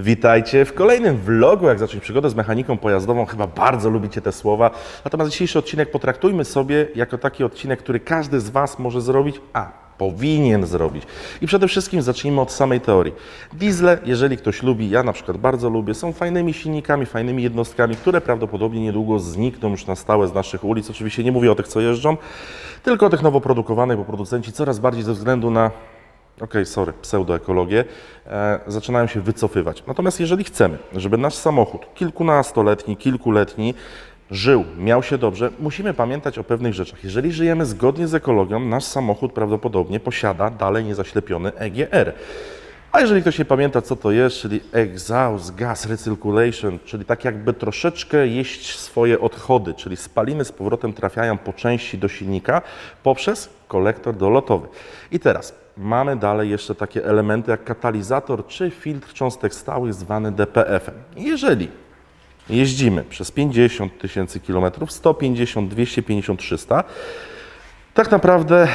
Witajcie w kolejnym vlogu, jak zacząć przygodę z mechaniką pojazdową. Chyba bardzo lubicie te słowa. Natomiast dzisiejszy odcinek potraktujmy sobie jako taki odcinek, który każdy z Was może zrobić, a powinien zrobić. I przede wszystkim zacznijmy od samej teorii. Diesle, jeżeli ktoś lubi, ja na przykład bardzo lubię, są fajnymi silnikami, fajnymi jednostkami, które prawdopodobnie niedługo znikną już na stałe z naszych ulic. Oczywiście nie mówię o tych, co jeżdżą, tylko o tych nowo produkowanych, bo producenci coraz bardziej ze względu na okej, sorry, pseudoekologię, e, zaczynają się wycofywać. Natomiast jeżeli chcemy, żeby nasz samochód kilkunastoletni, kilkuletni żył, miał się dobrze, musimy pamiętać o pewnych rzeczach. Jeżeli żyjemy zgodnie z ekologią, nasz samochód prawdopodobnie posiada dalej niezaślepiony EGR. A jeżeli ktoś nie pamięta, co to jest, czyli exhaust gas recirculation, czyli tak jakby troszeczkę jeść swoje odchody, czyli spaliny z powrotem trafiają po części do silnika poprzez kolektor dolotowy. I teraz mamy dalej jeszcze takie elementy jak katalizator czy filtr cząstek stałych zwany DPF-em. Jeżeli jeździmy przez 50 tysięcy kilometrów, 150, 250, 300, tak naprawdę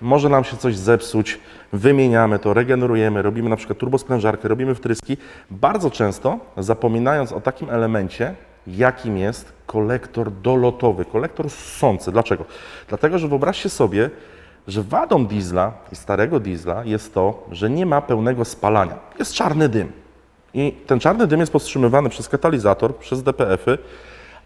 może nam się coś zepsuć, wymieniamy to, regenerujemy, robimy na przykład turbosprężarkę, robimy wtryski, bardzo często zapominając o takim elemencie, jakim jest kolektor dolotowy, kolektor ssący. Dlaczego? Dlatego, że wyobraźcie sobie, że wadą diesla i starego diesla jest to, że nie ma pełnego spalania. Jest czarny dym. I ten czarny dym jest powstrzymywany przez katalizator, przez DPF-y,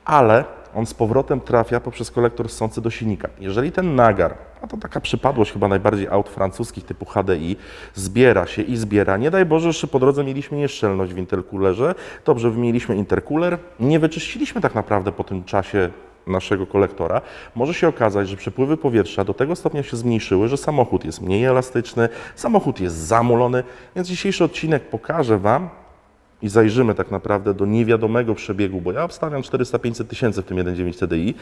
ale on z powrotem trafia poprzez kolektor ssący do silnika. Jeżeli ten nagar, a to taka przypadłość chyba najbardziej aut francuskich typu HDI, zbiera się i zbiera, nie daj Boże, że po drodze mieliśmy nieszczelność w interkulerze, dobrze, mieliśmy interkuler, nie wyczyściliśmy tak naprawdę po tym czasie naszego kolektora, może się okazać, że przepływy powietrza do tego stopnia się zmniejszyły, że samochód jest mniej elastyczny, samochód jest zamulony, więc dzisiejszy odcinek pokaże Wam, i zajrzymy tak naprawdę do niewiadomego przebiegu, bo ja obstawiam 400-500 tysięcy w tym 1.9 TDI,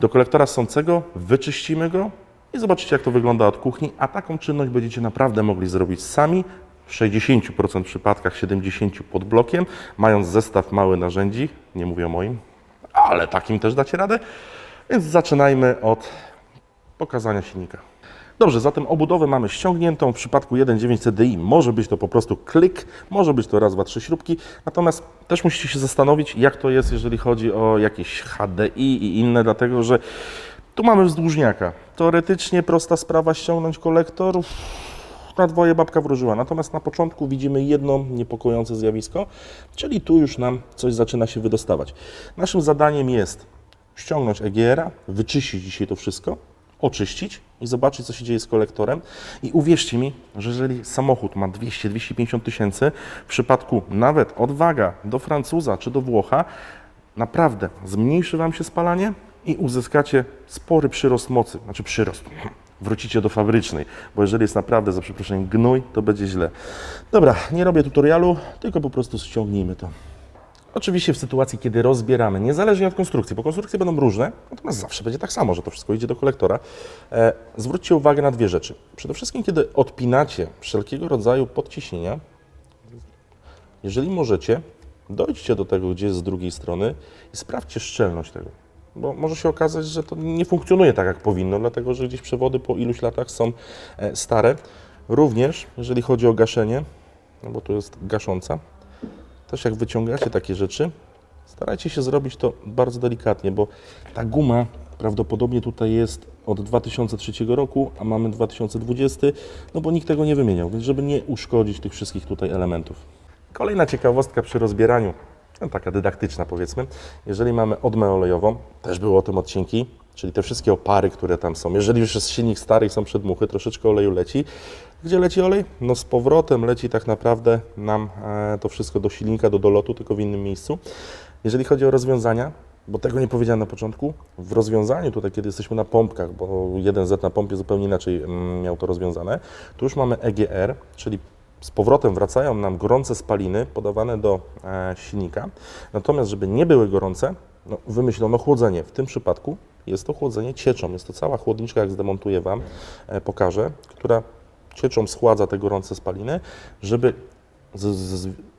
do kolektora sącego, wyczyścimy go i zobaczycie, jak to wygląda od kuchni, a taką czynność będziecie naprawdę mogli zrobić sami, w 60% przypadkach, 70% pod blokiem, mając zestaw mały narzędzi, nie mówię o moim, ale takim też dacie radę, więc zaczynajmy od pokazania silnika. Dobrze, zatem obudowę mamy ściągniętą. W przypadku 1.9 CDI może być to po prostu klik, może być to raz, dwa, trzy śrubki. Natomiast też musicie się zastanowić, jak to jest, jeżeli chodzi o jakieś HDI i inne, dlatego że tu mamy wzdłużniaka. Teoretycznie prosta sprawa ściągnąć kolektor. Na dwoje babka wróżyła. Natomiast na początku widzimy jedno niepokojące zjawisko, czyli tu już nam coś zaczyna się wydostawać. Naszym zadaniem jest ściągnąć EGR-a, wyczyścić dzisiaj to wszystko, oczyścić i zobaczyć, co się dzieje z kolektorem. I uwierzcie mi, że jeżeli samochód ma 200-250 tysięcy, w przypadku nawet odwaga do Francuza czy do Włocha, naprawdę zmniejszy Wam się spalanie i uzyskacie spory przyrost mocy, znaczy przyrost. Wrócicie do fabrycznej, bo jeżeli jest naprawdę, za przeproszeniem, gnój, to będzie źle. Dobra, nie robię tutorialu, tylko po prostu ściągnijmy to. Oczywiście w sytuacji, kiedy rozbieramy, niezależnie od konstrukcji, bo konstrukcje będą różne, natomiast zawsze będzie tak samo, że to wszystko idzie do kolektora. E, zwróćcie uwagę na dwie rzeczy. Przede wszystkim, kiedy odpinacie wszelkiego rodzaju podciśnienia, jeżeli możecie, dojdźcie do tego, gdzie jest z drugiej strony i sprawdźcie szczelność tego. Bo może się okazać, że to nie funkcjonuje tak, jak powinno, dlatego że gdzieś przewody po iluś latach są e, stare. Również, jeżeli chodzi o gaszenie, no bo tu jest gasząca, też jak wyciągacie takie rzeczy, starajcie się zrobić to bardzo delikatnie, bo ta guma prawdopodobnie tutaj jest od 2003 roku, a mamy 2020, no bo nikt tego nie wymieniał, więc żeby nie uszkodzić tych wszystkich tutaj elementów. Kolejna ciekawostka przy rozbieraniu, no taka dydaktyczna powiedzmy, jeżeli mamy odmę olejową, też były o tym odcinki, czyli te wszystkie opary, które tam są. Jeżeli już jest silnik stary i są przedmuchy, troszeczkę oleju leci. Gdzie leci olej? No z powrotem leci tak naprawdę nam e, to wszystko do silnika, do dolotu, tylko w innym miejscu. Jeżeli chodzi o rozwiązania, bo tego nie powiedziałem na początku, w rozwiązaniu tutaj, kiedy jesteśmy na pompkach, bo 1Z na pompie zupełnie inaczej mm, miał to rozwiązane, tu już mamy EGR, czyli z powrotem wracają nam gorące spaliny podawane do e, silnika. Natomiast, żeby nie były gorące, no, wymyślono chłodzenie. W tym przypadku jest to chłodzenie cieczą. Jest to cała chłodniczka, jak zdemontuję Wam, e, pokażę, która cieczą schładza te gorące spaliny, żeby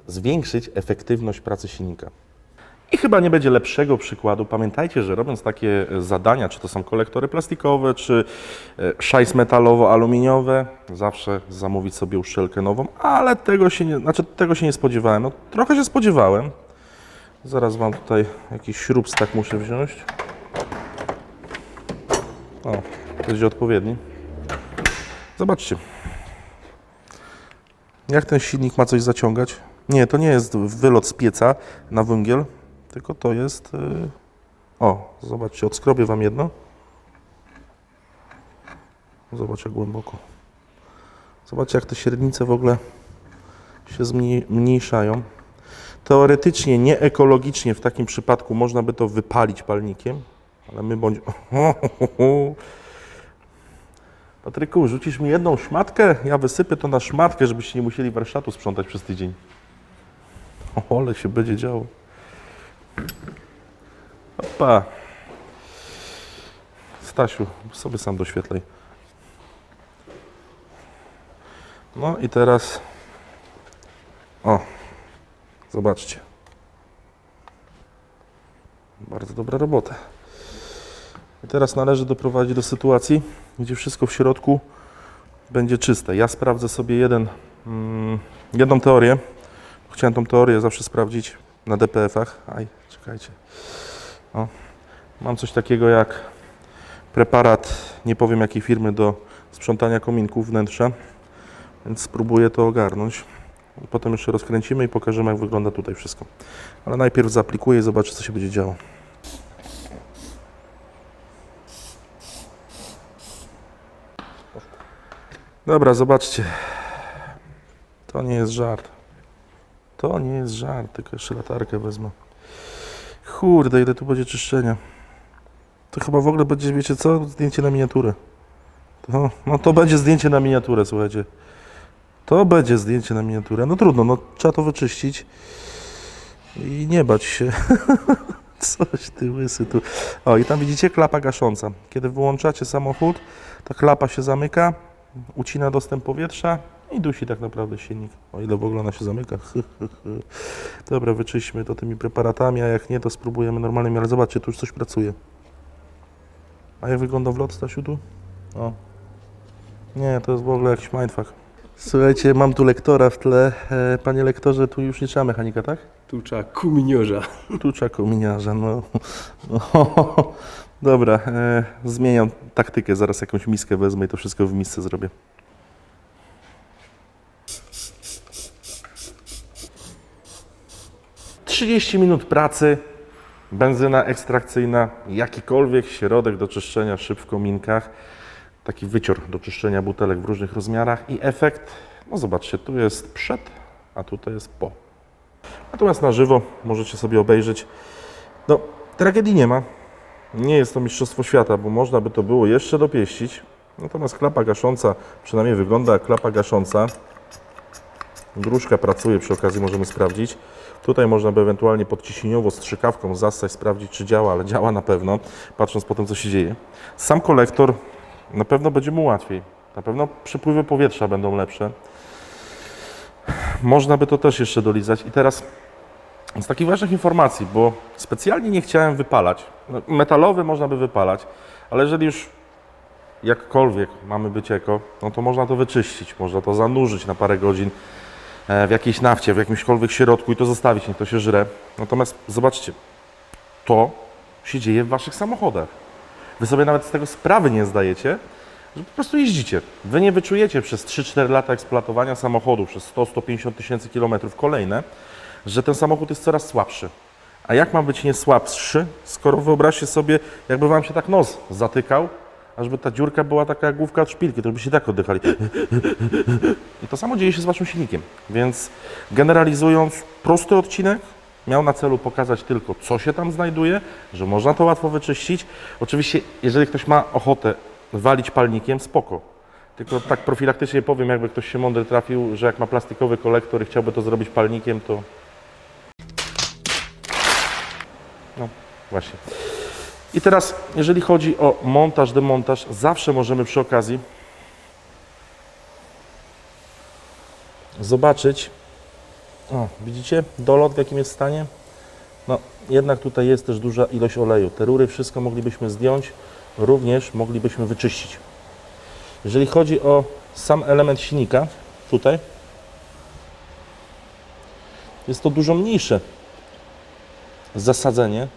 zwiększyć efektywność pracy silnika. I chyba nie będzie lepszego przykładu. Pamiętajcie, że robiąc takie e, zadania, czy to są kolektory plastikowe, czy e, szajs metalowo-aluminiowe, zawsze zamówić sobie uszczelkę nową, ale tego się nie, znaczy tego się nie spodziewałem. No, trochę się spodziewałem. Zaraz Wam tutaj jakiś śrubstak muszę wziąć. O, będzie odpowiedni. Zobaczcie. Jak ten silnik ma coś zaciągać? Nie, to nie jest wylot z pieca na węgiel, tylko to jest... Yy... O, zobaczcie, odskrobię Wam jedno. Zobacz jak głęboko. Zobaczcie jak te średnice w ogóle się zmniej- mniejszają. Teoretycznie, nie ekologicznie w takim przypadku można by to wypalić palnikiem, ale my bądź... Patryku, rzucisz mi jedną szmatkę, ja wysypię to na szmatkę, żebyście nie musieli warsztatu sprzątać przez tydzień. O, ale się będzie działo. Opa. Stasiu, sobie sam doświetlaj. No i teraz... O, zobaczcie. Bardzo dobra robota. I teraz należy doprowadzić do sytuacji, gdzie wszystko w środku będzie czyste. Ja sprawdzę sobie jeden, mm, jedną teorię. Chciałem tą teorię zawsze sprawdzić na DPF-ach. Aj, czekajcie. O, mam coś takiego jak preparat, nie powiem jakiej firmy, do sprzątania kominków wnętrza, więc spróbuję to ogarnąć. Potem jeszcze rozkręcimy i pokażemy, jak wygląda tutaj wszystko. Ale najpierw zaaplikuję i zobaczę, co się będzie działo. Dobra, zobaczcie. To nie jest żart. To nie jest żart, tylko jeszcze latarkę wezmę. Kurde, ile tu będzie czyszczenia. To chyba w ogóle będzie, wiecie co? Zdjęcie na miniaturę. To, no to będzie zdjęcie na miniaturę, słuchajcie. To będzie zdjęcie na miniaturę. No trudno, no trzeba to wyczyścić. I nie bać się. Coś ty łysy tu. O, i tam widzicie klapa gasząca. Kiedy wyłączacie samochód, ta klapa się zamyka, ucina dostęp powietrza i dusi tak naprawdę silnik. O ile w ogóle ona się zamyka. Dobra, wyczyśmy to tymi preparatami, a jak nie, to spróbujemy normalnymi, ale zobaczcie, tu już coś pracuje. A jak wygląda wlot, Stasiu, tu? O. Nie, to jest w ogóle jakiś mindfuck. Słuchajcie, mam tu lektora w tle. E, Panie lektorze, tu już nie trzeba mechanika, tak? Tu trzeba kuminiorza. Tu trzeba kominiarza, no. no. Dobra, e, zmieniam taktykę, zaraz jakąś miskę wezmę i to wszystko w misce zrobię. Trzydzieści minut pracy, benzyna ekstrakcyjna, jakikolwiek środek do czyszczenia szyb w kominkach, taki wycior do czyszczenia butelek w różnych rozmiarach i efekt, no zobaczcie, tu jest przed, a tutaj jest po. Natomiast na żywo możecie sobie obejrzeć. No, tragedii nie ma. Nie jest to Mistrzostwo Świata, bo można by to było jeszcze dopieścić. Natomiast klapa gasząca, przynajmniej wygląda klapa gasząca. Gruszka pracuje, przy okazji możemy sprawdzić. Tutaj można by ewentualnie podciśnieniowo strzykawką zassać, sprawdzić czy działa, ale działa na pewno, patrząc po tym co się dzieje. Sam kolektor na pewno będzie mu łatwiej. Na pewno przepływy powietrza będą lepsze. Można by to też jeszcze dolizać. I teraz z takich ważnych informacji, bo specjalnie nie chciałem wypalać. No, Metalowy można by wypalać, ale jeżeli już jakkolwiek mamy być eko, no to można to wyczyścić, można to zanurzyć na parę godzin w jakiejś nafcie, w jakimśkolwiek środku i to zostawić, niech to się żre. Natomiast zobaczcie, to się dzieje w waszych samochodach. Wy sobie nawet z tego sprawy nie zdajecie, że po prostu jeździcie. Wy nie wyczujecie przez 3-4 lata eksploatowania samochodu, przez 100-150 tysięcy kilometrów kolejne, że ten samochód jest coraz słabszy. A jak ma być nie słabszy, skoro wyobraźcie sobie, jakby wam się tak nos zatykał, ażby ta dziurka była taka jak główka od szpilki, to by się tak oddychali. I to samo dzieje się z waszym silnikiem. Więc generalizując, prosty odcinek miał na celu pokazać tylko, co się tam znajduje, że można to łatwo wyczyścić. Oczywiście, jeżeli ktoś ma ochotę walić palnikiem, spoko. Tylko tak profilaktycznie powiem, jakby ktoś się mądry trafił, że jak ma plastikowy kolektor i chciałby to zrobić palnikiem, to... No, właśnie. I teraz, jeżeli chodzi o montaż, demontaż, zawsze możemy przy okazji zobaczyć, o, widzicie, dolot w jakim jest stanie? No, jednak tutaj jest też duża ilość oleju. Te rury wszystko moglibyśmy zdjąć, również moglibyśmy wyczyścić. Jeżeli chodzi o sam element silnika, tutaj jest to dużo mniejsze zasadzenie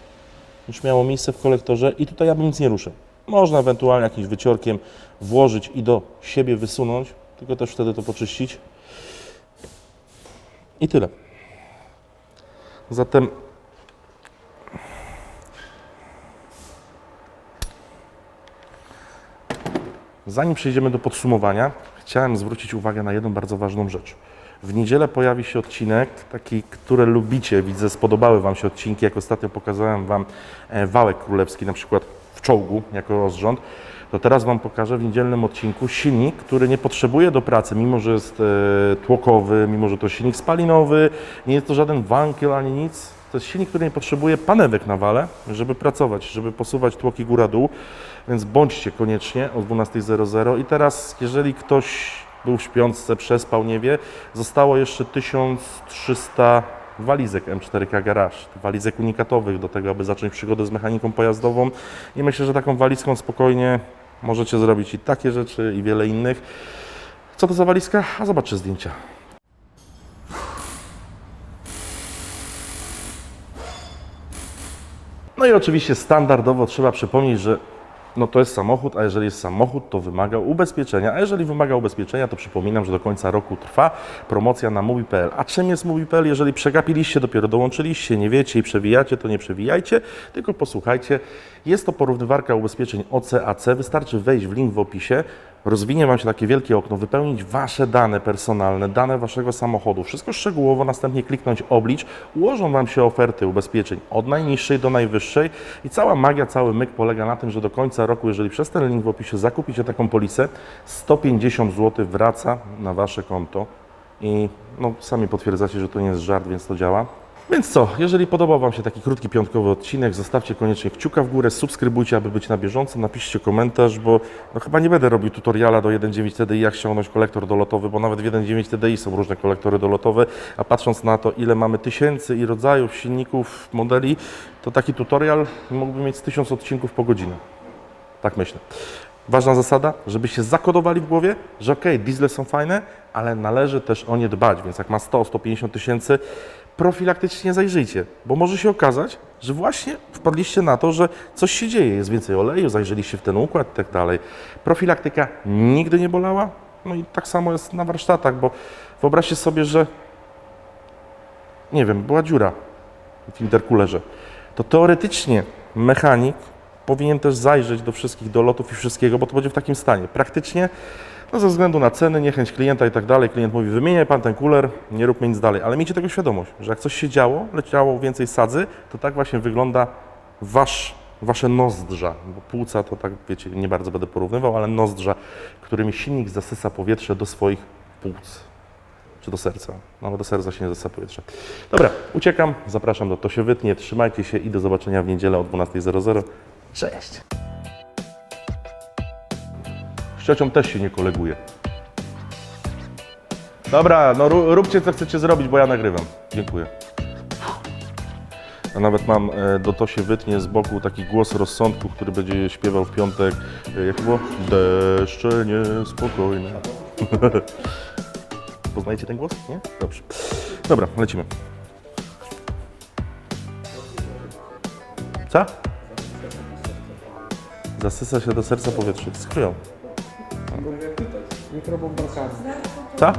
niż miało miejsce w kolektorze i tutaj ja bym nic nie ruszę. Można ewentualnie jakimś wyciorkiem włożyć i do siebie wysunąć, tylko też wtedy to poczyścić. I tyle. Zatem Zanim przejdziemy do podsumowania, chciałem zwrócić uwagę na jedną bardzo ważną rzecz. W niedzielę pojawi się odcinek, taki, który lubicie, widzę, spodobały Wam się odcinki, jak ostatnio pokazałem Wam e, wałek królewski, na przykład w czołgu, jako rozrząd, to teraz Wam pokażę w niedzielnym odcinku silnik, który nie potrzebuje do pracy, mimo że jest e, tłokowy, mimo że to silnik spalinowy, nie jest to żaden wankiel ani nic. To jest silnik, który nie potrzebuje panewek na wale, żeby pracować, żeby posuwać tłoki góra-dół, więc bądźcie koniecznie o 12.00. I teraz, jeżeli ktoś był w śpiączce, przespał, nie wie, zostało jeszcze 1300 walizek M4K Garage, walizek unikatowych do tego, aby zacząć przygodę z mechaniką pojazdową i myślę, że taką walizką spokojnie możecie zrobić i takie rzeczy i wiele innych. Co to za walizka? A zobaczcie zdjęcia. No i oczywiście standardowo trzeba przypomnieć, że no to jest samochód, a jeżeli jest samochód, to wymaga ubezpieczenia, a jeżeli wymaga ubezpieczenia, to przypominam, że do końca roku trwa promocja na Mobi.pl. A czym jest Mobi.pl? Jeżeli przegapiliście, dopiero dołączyliście, nie wiecie i przewijacie, to nie przewijajcie, tylko posłuchajcie. Jest to porównywarka ubezpieczeń OC-AC, wystarczy wejść w link w opisie, rozwinie Wam się takie wielkie okno, wypełnić Wasze dane personalne, dane Waszego samochodu, wszystko szczegółowo, następnie kliknąć oblicz, ułożą Wam się oferty ubezpieczeń od najniższej do najwyższej i cała magia, cały myk polega na tym, że do końca roku, jeżeli przez ten link w opisie zakupicie taką polisę, 150 zł wraca na Wasze konto i no, sami potwierdzacie, że to nie jest żart, więc to działa. Więc co, jeżeli podobał Wam się taki krótki piątkowy odcinek, zostawcie koniecznie kciuka w górę, subskrybujcie, aby być na bieżąco, napiszcie komentarz, bo no, chyba nie będę robił tutoriala do 1.9 TDI, jak ściągnąć kolektor dolotowy, bo nawet w 1.9 TDI są różne kolektory dolotowe, a patrząc na to, ile mamy tysięcy i rodzajów silników, modeli, to taki tutorial mógłby mieć z 1000 odcinków po godzinę. Tak myślę. Ważna zasada, żebyście zakodowali w głowie, że ok, diesle są fajne, ale należy też o nie dbać, więc jak ma 100-150 tysięcy, profilaktycznie zajrzyjcie, bo może się okazać, że właśnie wpadliście na to, że coś się dzieje, jest więcej oleju, zajrzeliście w ten układ i tak dalej. Profilaktyka nigdy nie bolała, no i tak samo jest na warsztatach, bo wyobraźcie sobie, że nie wiem, była dziura w interkulerze, to teoretycznie mechanik powinien też zajrzeć do wszystkich dolotów i wszystkiego, bo to będzie w takim stanie. Praktycznie, no ze względu na ceny, niechęć klienta i tak dalej, klient mówi, wymieniaj pan ten kuler, nie róbmy nic dalej, ale miejcie tego świadomość, że jak coś się działo, leciało więcej sadzy, to tak właśnie wygląda wasz, wasze nozdrza, bo płuca to tak, wiecie, nie bardzo będę porównywał, ale nozdrza, którymi silnik zasysa powietrze do swoich płuc czy do serca. No do serca się nie zasysa powietrze. Dobra, uciekam, zapraszam do To się wytnie, trzymajcie się i do zobaczenia w niedzielę o 12.00. Cześć! Ciocią też się nie koleguje. Dobra, no ró- róbcie co chcecie zrobić, bo ja nagrywam. Dziękuję. A nawet mam e, do To się wytnie z boku taki głos rozsądku, który będzie śpiewał w piątek. E, jak było? Deszcze niespokojne. Poznajecie ten głos? Nie? Dobrze. Dobra, lecimy. Co? Zasysa się do serca powietrze. Z krwią. Mikrobombarkami. Co?